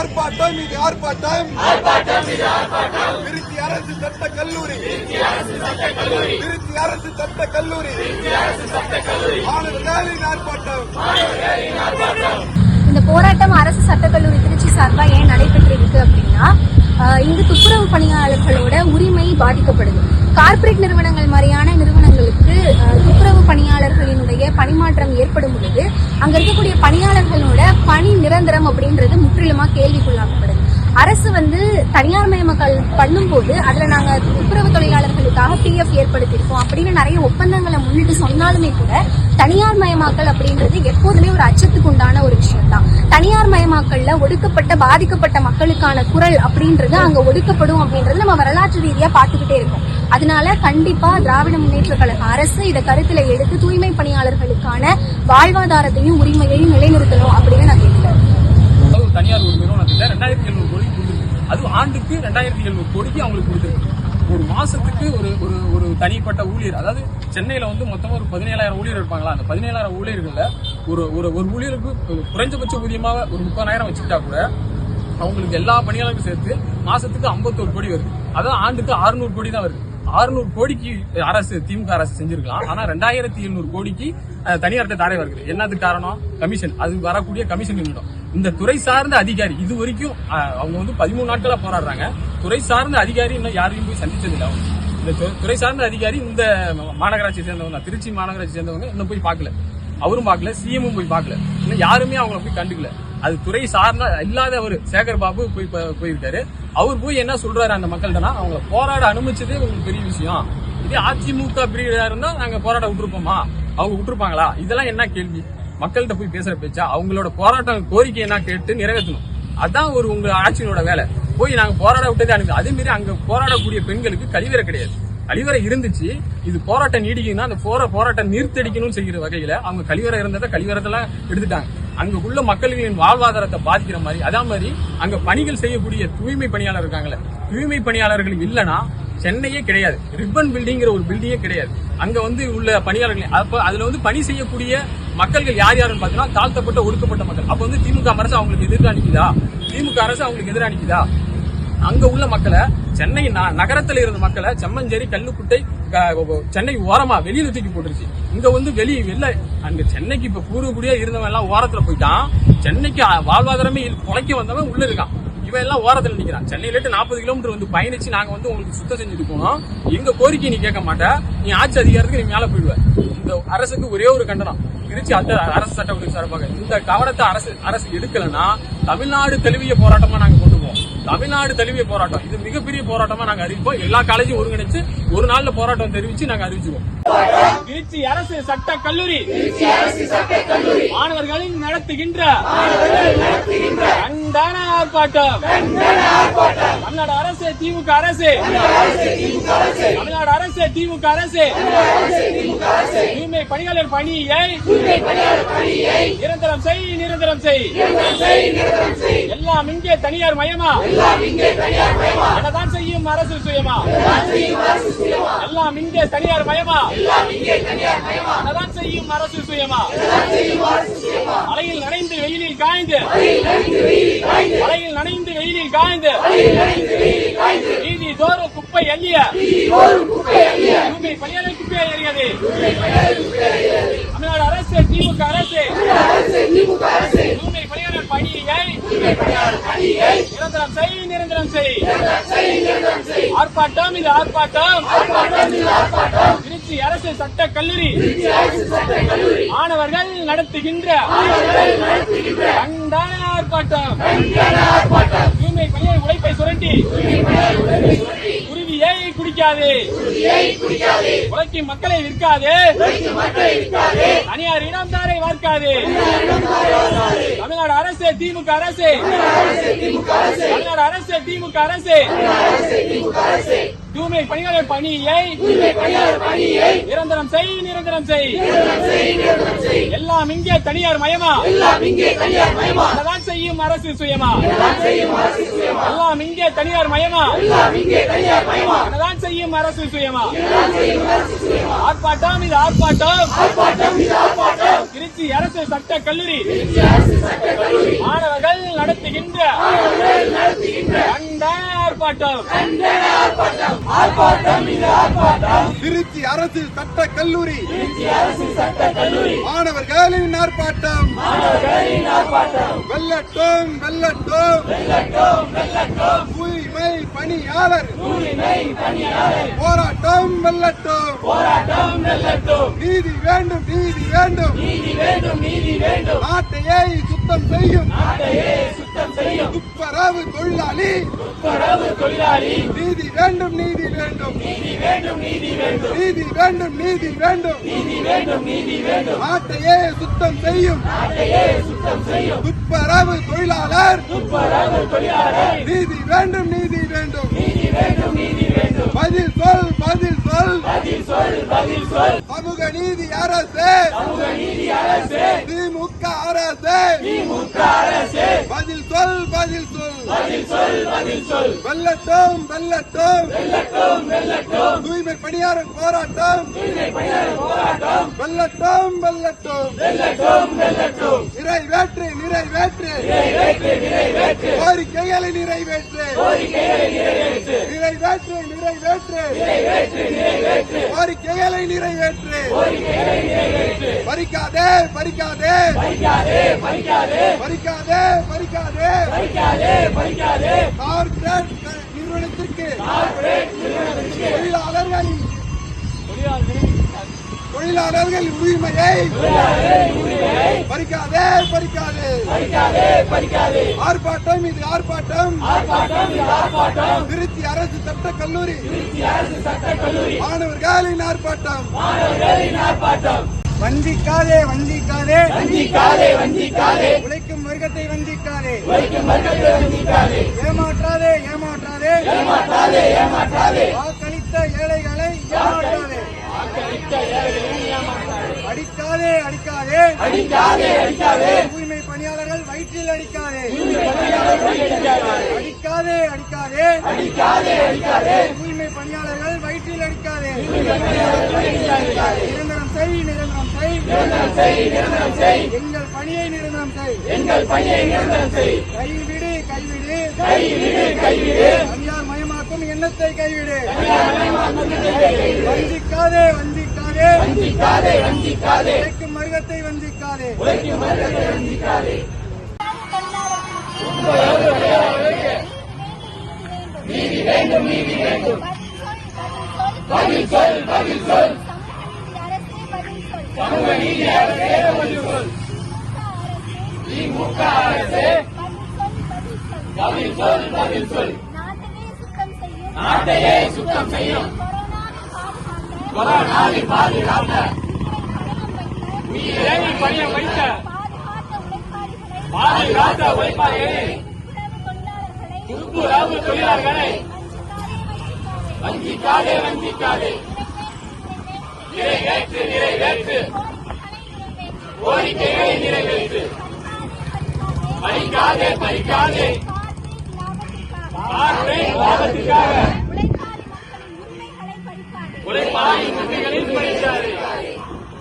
ஆர்ப்பாட்டம் இது ஆர்ப்பாட்டம். திருச்சி அரசு சட்ட கல்லூரி. திருச்சி அரசு சட்ட கல்லூரி. மாணவர்களின் ஆர்ப்பாட்டம். இந்த போராட்டம் அரசு சட்டக்கல்லூரி திருச்சி சார்பா ஏன் நடைபெற்று இருக்கு அப்படின்னா இங்கு துப்புரவு பணியாளர்களோட உரிமை பாதிக்கப்படுது. கார்ப்பரேட் நிறுவனங்கள் மாதிரியான நிறுவனங்களுக்கு துப்புரவு பணியாளர்களினுடைய பணிமாற்றம் ஏற்படும் பொழுது அங்க இருக்கக்கூடிய பணி நிரந்தரம் அப்படின்றது முற்றிலுமா கேள்விக்குள்ளாக்கப்படுது. அரசு வந்து தனியார் மயமாக்கல் பண்ணும்போது அதுல நாங்க துப்புரவு தொழிலாளர்களுக்காக பிஎஃப் ஏற்படுத்தியிருக்கோம். அப்படின்னு நிறைய ஒப்பந்தங்களை முன்னிட்டு சொன்னாலுமே கூட தனியார் மயமாக்கல் அப்படின்றது எப்போதுமே ஒரு அச்சத்துக்கு உண்டான ஒரு விஷயம் தான் தனியார் மயமாக்கல்ல ஒடுக்கப்பட்ட பாதிக்கப்பட்ட மக்களுக்கான குரல் அப்படின்றது அங்க ஒடுக்கப்படும் அப்படின்றது நம்ம வரலாற்று ரீதியா பார்த்துக்கிட்டே இருக்கோம். அதனால கண்டிப்பா திராவிட முன்னேற்ற கழக அரசு இதை கருத்துல எடுத்து தூய்மை பணியாளர்களுக்கான வாழ்வாதாரத்தையும் உரிமையையும் நிலைநிறுத்தணும் அப்படின்னு நான் கேட்கிறேன் ஒரு தனியார் ஒரு நிறுவனத்தில் ரெண்டாயிரத்தி எழுநூறு கோடி கொடுத்துருக்கு. அதுவும் ஆண்டுக்கு ரெண்டாயிரத்தி எழுநூறு கோடிக்கு அவங்களுக்கு கொடுத்துருக்கு. ஒரு மாசத்துக்கு ஒரு ஒரு ஒரு தனிப்பட்ட ஊழியர் அதாவது சென்னையில் வந்து மொத்தம் ஒரு பதினேழாயிரம் ஊழியர் இருப்பாங்களா? அந்த பதினேழாயிரம் ஊழியர்களில் ஒரு ஒரு ஒரு ஊழியருக்கு குறைஞ்சபட்ச ஊதியமாக ஒரு முப்பதாயிரம் வச்சுக்கிட்டா கூட அவங்களுக்கு எல்லா பணியாளருக்கும் சேர்த்து மாசத்துக்கு 51 கோடி வருது. அதாவது ஆண்டுக்கு 600 கோடி தான் வருது. 600 கோடிக்கு அரசு திமுக அரசு செஞ்சிருக்கலாம். ஆனா ரெண்டாயிரத்தி எழுநூறு கோடிக்கு தனியார்கிட்ட தாரை வருது. என்னதுக்கு காரணம்? கமிஷன். அது வரக்கூடிய கமிஷன் நிமிடம் இந்த துறை சார்ந்த அதிகாரி இது வரைக்கும் அவங்க வந்து பதிமூணு நாட்களா போராடுறாங்க. துறை சார்ந்த அதிகாரி இன்னும் யாரையும் போய் சந்திச்சது இல்லை அவங்க. இந்த து- துறை சார்ந்த அதிகாரி இந்த மாநகராட்சி சேர்ந்தவங்க திருச்சி மாநகராட்சி சேர்ந்தவங்க இன்னும் போய் பார்க்கல. அவரும் பார்க்கல சிஎம்மும் போய் பார்க்கல. இன்னும் யாருமே அவங்கள போய் கண்டுக்கல. அது துறை சார்ந்த இல்லாத அவர் சேகர் பாபு போய் போயிருக்காரு. அவர் போய் என்ன சொல்றாரு அந்த மக்கள்கிட்டனா அவங்கள போராட அனுமதிச்சதே உங்களுக்கு பெரிய விஷயம். இதே அதிமுக பிரியாருன்னா இருந்தா நாங்க போராட விட்டுருப்போமா? அவங்க விட்டுருப்பாங்களா? இதெல்லாம் என்ன கேள்வி? மக்கள்கிட்ட போய் பேசுற பேச்சா அவங்களோட போராட்டம் கோரிக்கை என்ன கேட்டு நிறைவேற்றணும். அதான் ஒரு உங்க ஆட்சியினோட வேலை. போய் நாங்க போராட விட்டதே அனுப்பி அதே மாதிரி அங்க போராடக்கூடிய பெண்களுக்கு கழிவறை கிடையாது. கழிவறை இருந்துச்சு. இது போராட்டம் நீடிக்குன்னா அந்த போற போராட்டம் நிறுத்தடிக்கணும்னு செய்கிற வகையில அவங்க கழிவறை இருந்ததை கழிவறதெல்லாம் எடுத்துட்டாங்க. அங்க உள்ள மக்களின் வாழ்வாதாரத்தை பாதிக்கிற மாதிரி அதே மாதிரி அங்க பணிகள் செய்யக்கூடிய தூய்மை பணியாளர் இருக்காங்களே தூய்மை பணியாளர்கள் இல்லைன்னா சென்னையே கிடையாது. ரிப்பன் பில்டிங்கிற ஒரு பில்டிங்கே கிடையாது. அங்க வந்து உள்ள பணியாளர்கள் அப்ப அதுல வந்து பணி செய்யக்கூடிய மக்கள்கள் யார் யாருன்னு பார்த்தீங்கன்னா தாழ்த்தப்பட்ட ஒடுக்கப்பட்ட மக்கள். அப்போ வந்து திமுக அரசு அவங்களுக்கு எதிராக நிக்குதா? திமுக அரசு அவங்களுக்கு எதிராக நிக்குதா? அங்க உள்ள மக்களை சென்னை ந- இருந்த மக்களை செம்மஞ்சேரி கல்லுக்குட்டை சென்னை ஓரமா வெளியில தூக்கி போட்டுருச்சு. இங்க வந்து வெளியே வெளில அங்க சென்னைக்கு இப்ப பூர்வக்குடியா இருந்தவன் எல்லாம் ஓரத்துல போயிட்டான். சென்னைக்கு வாழ்வாதாரமே இல்ல- பொழைக்க வந்தவன் உள்ள இருக்கான். இவன் எல்லாம் ஓரத்துல நிக்கிறான். சென்னையில நாற்பது கிலோமீட்டர் வந்து பயணிச்சு நாங்க வந்து உங்களுக்கு சுத்தம் செஞ்சுட்டு போனோம். எங்க கோரிக்கை நீ கேட்க மாட்ட. நீ ஆட்சி அதிகாரத்துக்கு நீ மேல போயிடுவ. இந்த அரசுக்கு ஒரே ஒரு கண்டனம். திருச்சி அந்த அரசு சட்டப்படி சார்பாக. இந்த கவனத்தை அரசு அரசு எடுக்கலன்னா தமிழ்நாடு தழுவிய போராட்டமா நாங்க கொண்டு போவோம். தமிழ்நாடு தழுவிய போராட்டம். இது மிகப்பெரிய போராட்டமா நாங்க அறிவிப்போம். எல்லா காலேஜும் ஒருங்கிணைச்சு ஒரு நாள்ல போராட்டம் தெரிவிச்சு நாங்க அறிவிச்சுவோம். திருச்சி அரசு சட்ட கல்லூரி. மாணவர்களின் நடத்துகின்ற கண்டன ஆர்ப்பாட்டம். தமிழ்நாடு அரசு திமுக அரசு. தமிழ்நாடு அரசு திமுக அரசு. தூய்மை பணியாளர் பணியை நிரந்தரம் செய் நிரந்தரம் செய். எல்லாம் இங்கே தனியார் மயமா? என்னதான் செய்யும் அரசு சுயமா? எல்லாம் இங்கே தனியார் மயமா? என்னதான் செய்யும் அரசு சுயமா? மலையில் நனைந்து வெயிலில் காய்ந்து மலையில் நனைந்து வெயிலில் காய்ந்து. நீதி தோற குப்பை தூய்மை பணியாளர் குப்பை எறியது தமிழ்நாடு அரசு திமுக அரசு. தூய்மை பணியாளர் பணியை நிரந்தரம் செய் நிரந்தரம் செய். ஆர்ப்பாட்டம் இது ஆர்ப்பாட்டம். திருச்சி அரசு சட்ட கல்லூரி. மாணவர்கள் நடத்துகின்ற கண்டன ஆர்ப்பாட்டம். தூய்மை பணியாளர் உழைப்பை சுரண்டி. குருவியை குடிக்காது. உழைக்கும் மக்களை விற்காது. தனியார் இடம் தாரை வார்க்காது. தமிழ்நாடு அரசு திமுக அரசு. தமிழ்நாடு அரசு திமுக அரசு. தூய்மை பணியாளர் பணியை நிரந்தரம் செய் நிரந்தரம் செய். எல்லாம் இங்கே தனியார் மயமா? என்னதான் செய்யும் அரசு சுயமா? எல்லாம் இங்கே தனியார் மயமா? என்னதான் செய்யும் அரசு சுயமா? ஆர்ப்பாட்டம் இது ஆர்ப்பாட்டம். திருச்சி திருச்சி அரசு சட்ட கல்லூரி. மாணவர்கள் நடத்துகின்ற ஆர்ப்பாட்டம். திருச்சி அரசு சட்ட கல்லூரி. மாணவர்களின் ஆர்ப்பாட்டம். வெல்லட்டும் வெல்லட்டும். தூய்மை பணியாளர் போராட்டம் வெல்லட்டும். நீதி வேண்டும் நீதி வேண்டும். நாட்டையே சுத்தம் செய்யும். துப்புரவு தொழிலாளி. நீதி வேண்டும் நீதி வேண்டும். நீதி வேண்டும் நீதி வேண்டும். நாட்டையே சுத்தம் செய்யும். துப்புரவு தொழிலாளர். நீதி வேண்டும் நீதி வேண்டும். பதில் சொல் பதில் சொல். சமூக நீதி அரசு. திமுக அரசு. பதில் சொல் பதில் சொல். வெல்லட்டும் வெல்லட்டும். தூய்மை பணியாளர் போராட்டம். வெல்லட்டும் வெல்லட்டும். நிறைவேற்று நிறைவேற்று. கோரிக்கைகளை நிறைவேற்று நிறைவேற்று. நிறைவேற்று கோரிக்கைகளை நிறைவேற்று. பறிக்காதே பறிக்காதே. பறிக்காதே பறிக்காதே. கார்ப்பரேட் நிறுவனத்திற்கு. தொழிலாளர்களின் தொழிலாளர்கள் உரிமையை பறிக்காதே பறிக்காதே. ஆர்ப்பாட்டம் இது ஆர்ப்பாட்டம். திருச்சி அரசு சட்ட கல்லூரி. மாணவர்களின் ஆர்ப்பாட்டம். வஞ்சிக்காதே வஞ்சிக்காதே. வஞ்சிக்காதே வஞ்சிக்காதே உழைக்கும் வர்க்கத்தை வஞ்சிக்காதே. உழைக்கும் வர்க்கத்தை வஞ்சிக்காதே ஏமாற்றாதே ஏமாற்றாதே ஏமாற்றாதே ஏமாற்றாதே. வாக்களித்த ஏழைகளை ஏமாற்றாதே. அடிக்காதே அடிக்காதே. அடிக்காதே அடிக்காதே. தூய்மை பணியாளர்கள் வயிற்றில் அடிக்காதே. அடிக்காதே. அடிக்காதே அடிக்காதே. அடிக்காதே தூய்மை பணியாளர்கள் வயிற்றில் அடிக்காதே. நிரந்தரம் செய் நிரந்தரம் செய். நிரந்தரம் செய் நிரந்தரம் செய். எங்கள் பணியை நிரந்தரம் செய். எங்கள் பணியை நிரந்தரம் செய். கைவிடு கைவிடு. கைவிடு கைவிடு. தனியார் மயமாக்கும் எண்ணத்தை கைவிடு. வஞ்சிக்காதே வஞ்சிக்காதே. வஞ்சிக்காதே வஞ்சிக்காதே. உழைக்கும் மருகத்தை வஞ்சிக்காதே. உழைக்கும் வர்க்கத்தை வஞ்சிக்காதே. நீதி வேண்டும் நீதி வேண்டும். பதில் சொல் பதில் சொல். சமூக நீதி அரசே பதில் சொல். திமுக அரசே. பதில் சொல் பதில் சொல் நாட்டையே சுத்தம் செய்யும். கொரோனாவை பாதுகாக்க உயிரை பணிய வைத்த பாதுகாத்த உழைப்பாளர்களை துப்புரவு தொழிலாளர்களை வஞ்சிக்காதே வஞ்சிக்காதே நிறைவேற்று நிறைவேற்று கோரிக்கைகளை நிறைவேற்று பறிக்காதே பறிக்காதே பார்வை லாபத்துக்காக உழைப்பாளி உரிமைகளை பறிக்காதே